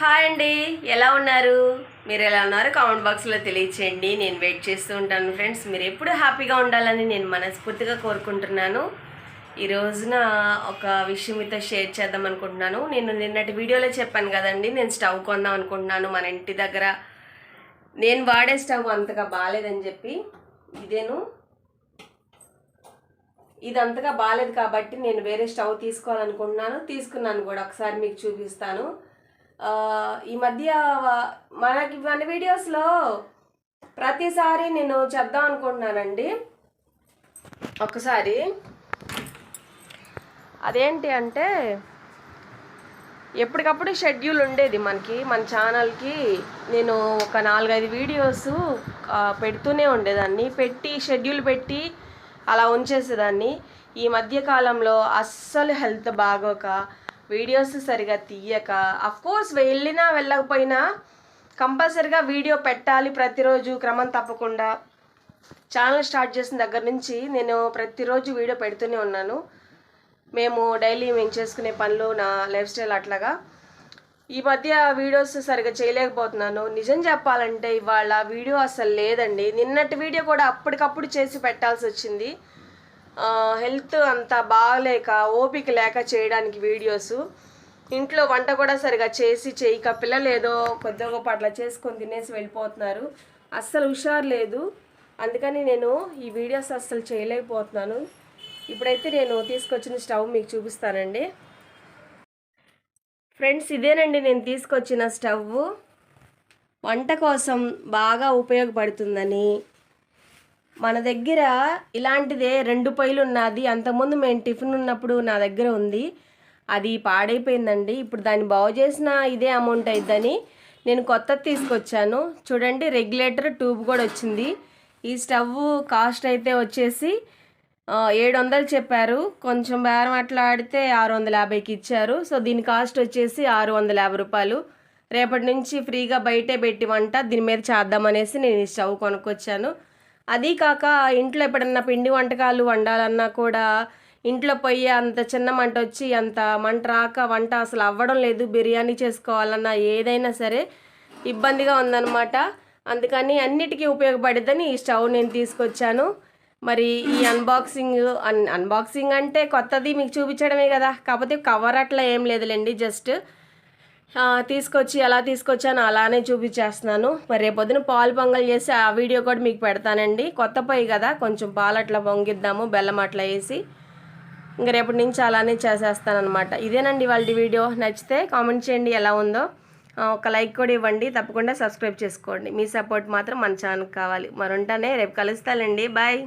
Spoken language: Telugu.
హాయ్ అండి. ఎలా ఉన్నారు? మీరు ఎలా ఉన్నారు? కామెంట్ బాక్స్లో తెలియచేయండి. నేను వెయిట్ చేస్తూ ఉంటాను ఫ్రెండ్స్. మీరు ఎప్పుడు హ్యాపీగా ఉండాలని నేను మనస్ఫూర్తిగా కోరుకుంటున్నాను. ఈ రోజున ఒక విషయం మీతో షేర్ చేద్దాం అనుకుంటున్నాను. నేను నిన్నటి వీడియోలో చెప్పాను కదండి. నేను స్టవ్ కొందాం అనుకుంటున్నాను. మన ఇంటి దగ్గర నేను వాడే స్టవ్ అంతగా బాగాలేదని చెప్పి ఇదేను. ఇది అంతగా బాగాలేదు కాబట్టి నేను వేరే స్టవ్ తీసుకోవాలనుకుంటున్నాను. తీసుకున్నాను కూడా. ఒకసారి మీకు చూపిస్తాను. ఈ మధ్య మనకి మన వీడియోస్లో ప్రతిసారి నేను చెప్దాం అనుకుంటున్నానండి. ఒకసారి. అదేంటి అంటే ఎప్పటికప్పుడు షెడ్యూల్ ఉండేది మనకి మన ఛానల్కి. నేను ఒక నాలుగైదు వీడియోస్ పెడుతూనే ఉండేదాన్ని. పెట్టి షెడ్యూల్ పెట్టి అలా ఉంచేసేదాన్ని. ఈ మధ్య కాలంలో అస్సలు హెల్త్ బాగోక వీడియోస్ సరిగా తీయక. కోర్స్ వెళ్ళినా వెళ్ళకపోయినా కంపల్సరిగా వీడియో పెట్టాలి ప్రతిరోజు క్రమం తప్పకుండా. ఛానల్ స్టార్ట్ చేసిన దగ్గర నుంచి నేను ప్రతిరోజు వీడియో పెడుతూనే ఉన్నాను. మేము డైలీ మేము చేసుకునే పనులు నా లైఫ్ స్టైల్ అట్లాగా. ఈ మధ్య వీడియోస్ సరిగా చేయలేకపోతున్నాను. నిజం చెప్పాలంటే ఇవాళ వీడియో అసలు లేదండి. నిన్నటి వీడియో కూడా అప్పటికప్పుడు చేసి పెట్టాల్సి వచ్చింది. హెల్త్ అంత బాగలేక ఓపిక లేక చేయడానికి వీడియోస్. ఇంట్లో వంట కూడా సరిగా చేసి చేయక పిల్లలు ఏదో కొద్దిగా గొప్ప అట్లా చేసుకొని తినేసి వెళ్ళిపోతున్నారు. అస్సలు హుషారు లేదు. అందుకని నేను ఈ వీడియోస్ అస్సలు చేయలేకపోతున్నాను. ఇప్పుడైతే నేను తీసుకొచ్చిన స్టవ్ మీకు చూపిస్తానండి. ఫ్రెండ్స్ ఇదేనండి నేను తీసుకొచ్చిన స్టవ్ వంట కోసం బాగా ఉపయోగపడుతుందని మన దగ్గర ఇలాంటిదే రెండు పొయ్యిలు ఉన్నది అంతకుముందు మేము టిఫిన్ ఉన్నప్పుడు నా దగ్గర ఉంది. అది పాడైపోయిందండి. ఇప్పుడు దాన్ని బాగు చేసిన ఇదే అమౌంట్ అయిద్దని నేను కొత్తది తీసుకొచ్చాను. చూడండి రెగ్యులేటర్ ట్యూబ్ కూడా వచ్చింది. ఈ స్టవ్ కాస్ట్ అయితే వచ్చేసి ఏడు వందలు చెప్పారు. కొంచెం బేరం అట్లా ఆడితే ఆరు వందల యాభైకి ఇచ్చారు. సో దీని కాస్ట్ వచ్చేసి ఆరు వందల యాభై రూపాయలు. రేపటి నుంచి ఫ్రీగా బయటే పెట్టి వంట దీని మీద చేద్దామనేసి నేను ఈ స్టవ్ కొనుక్కొచ్చాను. అదీ కాక ఇంట్లో ఎప్పుడన్నా పిండి వంటకాలు వండాలన్నా కూడా ఇంట్లో పొయ్యి అంత చిన్న మంట వచ్చి అంత మంట రాక వంట అసలు అవ్వడం లేదు. బిర్యానీ చేసుకోవాలన్నా ఏదైనా సరే ఇబ్బందిగా ఉందన్నమాట. అందుకని అన్నిటికీ ఉపయోగపడిద్దని ఈ స్టవ్ నేను తీసుకొచ్చాను. మరి ఈ అన్బాక్సింగ్ అన్ అన్బాక్సింగ్ అంటే కొత్తది మీకు చూపించడమే కదా. కాకపోతే కవర్ అట్లా ఏం లేదులేండి జస్ట్ తీసుకొచ్చి ఎలా తీసుకొచ్చానో అలానే చూపించేస్తున్నాను. మరి రేపొద్దున పాలు పొంగల్ చేసి ఆ వీడియో కూడా మీకు పెడతానండి. కొత్త పొయ్యి కదా కొంచెం పాలు అట్లా పొంగిద్దాము బెల్లం అట్లా వేసి. ఇంకా రేపటి నుంచి అలానే చేసేస్తానమాట ఇదేనండి వాళ్ళ వీడియో. నచ్చితే కామెంట్ చేయండి ఎలా ఉందో. ఒక లైక్ కూడా ఇవ్వండి. తప్పకుండా సబ్స్క్రైబ్ చేసుకోండి. మీ సపోర్ట్ మాత్రం మన ఛానల్కి కావాలి. మరి ఉంటానే రేపు కలుస్తానండి. బాయ్.